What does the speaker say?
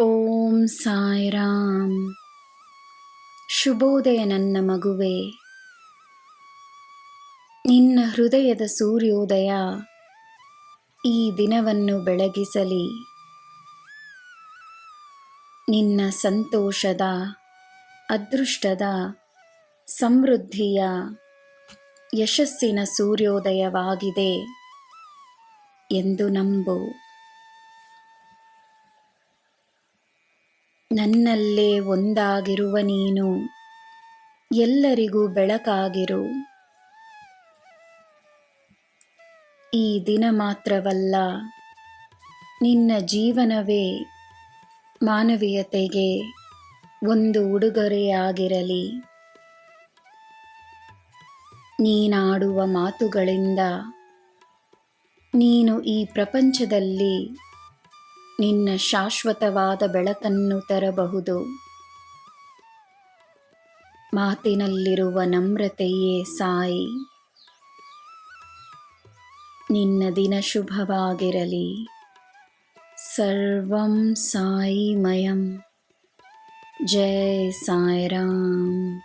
ಓಂ ಸಾಯಿರಾಮ್. ಶುಭೋದಯ ನನ್ನ ಮಗುವೆ. ನಿನ್ನ ಹೃದಯದ ಸೂರ್ಯೋದಯ ಈ ದಿನವನ್ನು ಬೆಳಗಿಸಲಿ. ನಿನ್ನ ಸಂತೋಷದ, ಅದೃಷ್ಟದ, ಸಮೃದ್ಧಿಯ, ಯಶಸ್ಸಿನ ಸೂರ್ಯೋದಯವಾಗಿದೆ ಎಂದು ನಂಬು. ನನ್ನಲ್ಲೇ ಒಂದಾಗಿರುವ ನೀನು, ಎಲ್ಲರಿಗೂ ಬೆಳಕಾಗಿರು. ಈ ದಿನ ಮಾತ್ರವಲ್ಲ, ನಿನ್ನ ಜೀವನವೇ ಮಾನವೀಯತೆಗೆ ಒಂದು ಉಡುಗೊರೆಯಾಗಿರಲಿ ನೀನಾಡುವ ಮಾತುಗಳಿಂದ ನೀನು ಈ ಪ್ರಪಂಚದಲ್ಲಿ ನಿನ್ನ ಶಾಶ್ವತವಾದ ಬೆಳಕನ್ನು ತರಬಹುದು. ಮಾತಿನಲ್ಲಿರುವ ನಮ್ರತೆಯೇ ಸಾಯಿ. ನಿನ್ನ ದಿನ ಶುಭವಾಗಿರಲಿ. ಸರ್ವಂ ಸಾಯಿಮಯಂ. ಜೈ ಸಾಯಿರಾಮ್.